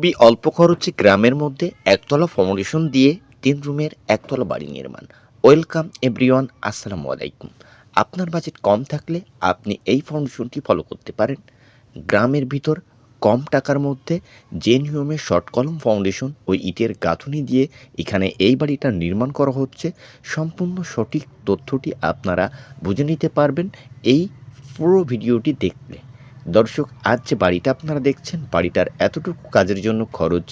খুবই অল্প খরচে গ্রামের মধ্যে একতলা ফাউন্ডেশন দিয়ে তিন রুমের একতলা বাড়ি নির্মাণ। ওয়েলকাম এভরিওয়ান আসসালামু আলাইকুম। আপনার বাজেট কম থাকলে আপনি এই ফাউন্ডেশনটি ফলো করতে পারেন। গ্রামের ভিতর কম টাকার মধ্যে যে নিয়মে শর্ট কলম ফাউন্ডেশন ও ইটের গাঁথুনি দিয়ে এখানে এই বাড়িটা নির্মাণ করা হচ্ছে। সম্পূর্ণ সঠিক তথ্যটি আপনারা বুঝে নিতে পারবেন এই পুরো ভিডিওটি দেখলে। দর্শক, আজ যে বাড়িটা আপনারা দেখছেন, বাড়িটার এতটুকু কাজের জন্য খরচ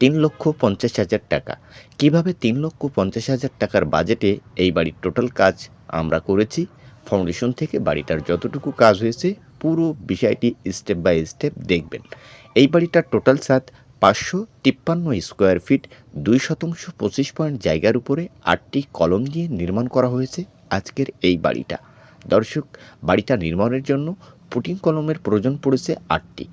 তিন লক্ষ পঞ্চাশ হাজার টাকা। কীভাবে তিন লক্ষ পঞ্চাশ হাজার টাকার বাজেটে এই বাড়ির টোটাল কাজ আমরা করেছি? ফাউন্ডেশন থেকে বাড়িটার যতটুকু কাজ হয়েছে, পুরো বিষয়টি স্টেপ বাই স্টেপ দেখবেন। এই বাড়িটার টোটাল সাত, পাঁচশো তিপ্পান্ন স্কোয়ার ফিট দুই শতাংশ পঁচিশ পয়েন্ট জায়গার উপরে আটটি কলম দিয়ে নির্মাণ করা হয়েছে আজকের এই বাড়িটা। দর্শক, বাড়িটা নির্মাণের জন্য পুটিং কলমের প্রয়োজন পড়েছে আটটি।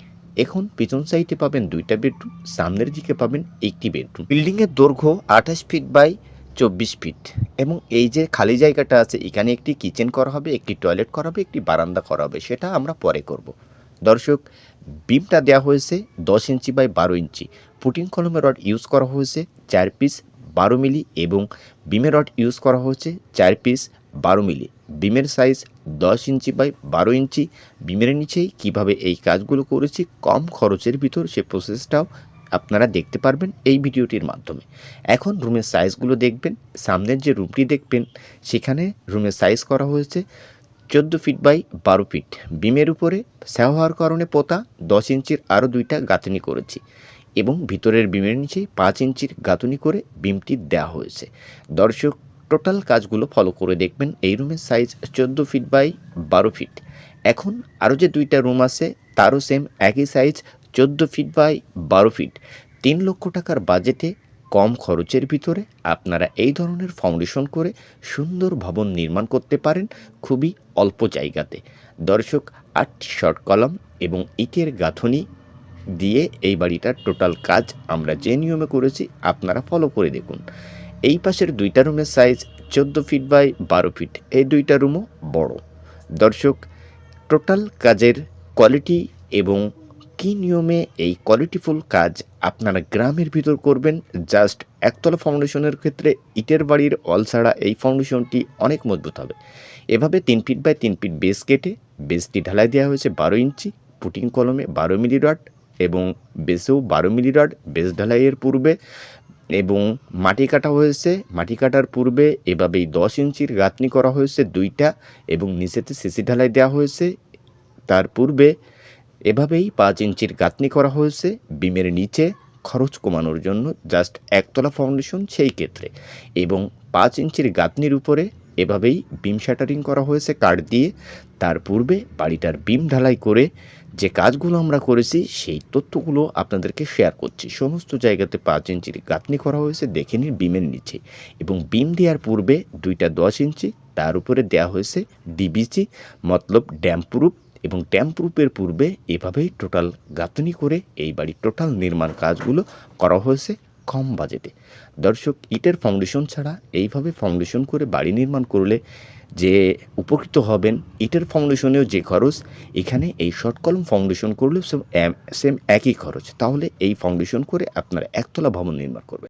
এখন পিছন সাইডে পাবেন দুইটা বেডরুম, সামনের দিকে পাবেন একটি বেডরুম। বিল্ডিংয়ের দৈর্ঘ্য আঠাশ ফিট বাই চব্বিশ ফিট এবং এই যে খালি জায়গাটা আছে, এখানে একটি কিচেন করা হবে, একটি টয়লেট করা হবে, একটি বারান্দা করা হবে, সেটা আমরা পরে করব। দর্শক, বিমটা দেওয়া হয়েছে দশ ইঞ্চি বাই বারো ইঞ্চি। পুটিং কলমের রড ইউজ করা হয়েছে চার পিস বারো মিলি এবং বিমের রড ইউজ করা হয়েছে চার পিস বারো মিলি। বিমের সাইজ দশ ইঞ্চি বাই বারো ইঞ্চি। বিমের নিচেই কীভাবে এই কাজগুলো করেছি, কম খরচের ভিতর সে প্রসেসটাও আপনারা দেখতে পারবেন এই ভিডিওটির মাধ্যমে। এখন রুমের সাইজগুলো দেখবেন, সামনের যে রুমটি দেখবেন, সেখানে রুমের সাইজ করা হয়েছে চোদ্দ ফিট বাই বারো ফিট বিমের উপরে স্যাও কারণে পোতা দশ ইঞ্চির আরও দুইটা গাঁথনি করেছি এবং ভিতরের বিমের নিচেই পাঁচ ইঞ্চির গাঁথনি করে বিমটি দেওয়া হয়েছে। দর্শক টোটাল কাজগুলো ফলো করে দেখবেন। এই রুমের সাইজ চোদ্দ ফিট বাই বারো ফিট এখন আরও যে দুইটা রুম আছে, তারও সেম একই সাইজ চোদ্দ ফিট বাই বারো ফিট তিন লক্ষ টাকার বাজেটে কম খরচের ভিতরে আপনারা এই ধরনের ফাউন্ডেশন করে সুন্দর ভবন নির্মাণ করতে পারেন খুবই অল্প জায়গাতে। দর্শক, আটটি শর্ট কলম এবং ইটের গাঁথনি দিয়ে এই বাড়িটার টোটাল কাজ আমরা যে নিয়মে করেছি, আপনারা ফলো করে দেখুন। এই পাশের দুইটা রুমের সাইজ চোদ্দ ফিট বাই বারো ফিট এই দুইটা রুমও বড়। দর্শক টোটাল কাজের কোয়ালিটি এবং কী নিয়মে এই কোয়ালিটিফুল কাজ আপনারা গ্রামের ভিতর করবেন জাস্ট একতলা ফাউন্ডেশনের ক্ষেত্রে ইটের বাড়ির অল ছাড়া এই ফাউন্ডেশনটি অনেক মজবুত হবে। এভাবে তিন ফিট বাই তিন ফিট বেস কেটে বেসটি ঢালাই দেওয়া হয়েছে বারো ইঞ্চি পুটিং কলমে বারো মিলি রড এবং বেসেও বারো মিলি রড বেস ঢালাইয়ের পূর্বে এবং মাটি কাটা হয়েছে। মাটি কাটার পূর্বে এভাবেই দশ ইঞ্চির গাঁথনি করা হয়েছে দুইটা এবং নিচেতে সিসি ঢালাই দেওয়া হয়েছে। তার পূর্বে এভাবেই পাঁচ ইঞ্চির গাঁথনি করা হয়েছে। বিমের নিচে খরচ কমানোর জন্য জাস্ট একতলা ফাউন্ডেশন সেই ক্ষেত্রে এবং পাঁচ ইঞ্চির গাঁথনির উপরে এভাবেই বিম শাটারিং করা হয়েছে কাঠ দিয়ে। তার পূর্বে বাড়িটার বিম ঢালাই করে যে কাজগুলো আমরা করেছি, সেই তথ্যগুলো আপনাদেরকে শেয়ার করছি। সমস্ত জায়গাতে পাঁচ ইঞ্চির গাঁথনি করা হয়েছে, দেখে নিন, বিমের নিচে। এবং বিম দেওয়ার পূর্বে দুইটা দশ ইঞ্চি, তার উপরে দেওয়া হয়েছে ডিবিসি, মতলব ড্যাম প্রুফ। এবং ড্যাম প্রুফের পূর্বে এভাবেই টোটাল গাঁথনি করে এই বাড়ির টোটাল নির্মাণ কাজগুলো করা হয়েছে কম বাজেটে দর্শক, ইটের ফাউন্ডেশন ছাড়া এইভাবে ফাউন্ডেশন করে বাড়ি নির্মাণ করলে যে উপকৃত হবেন ইটের ফাউন্ডেশনেও যে খরচ, এখানে এই শর্ট কলম ফাউন্ডেশন করলেও সেম একই খরচ। তাহলে এই ফাউন্ডেশন করে আপনারা একতলা ভবন নির্মাণ করবেন।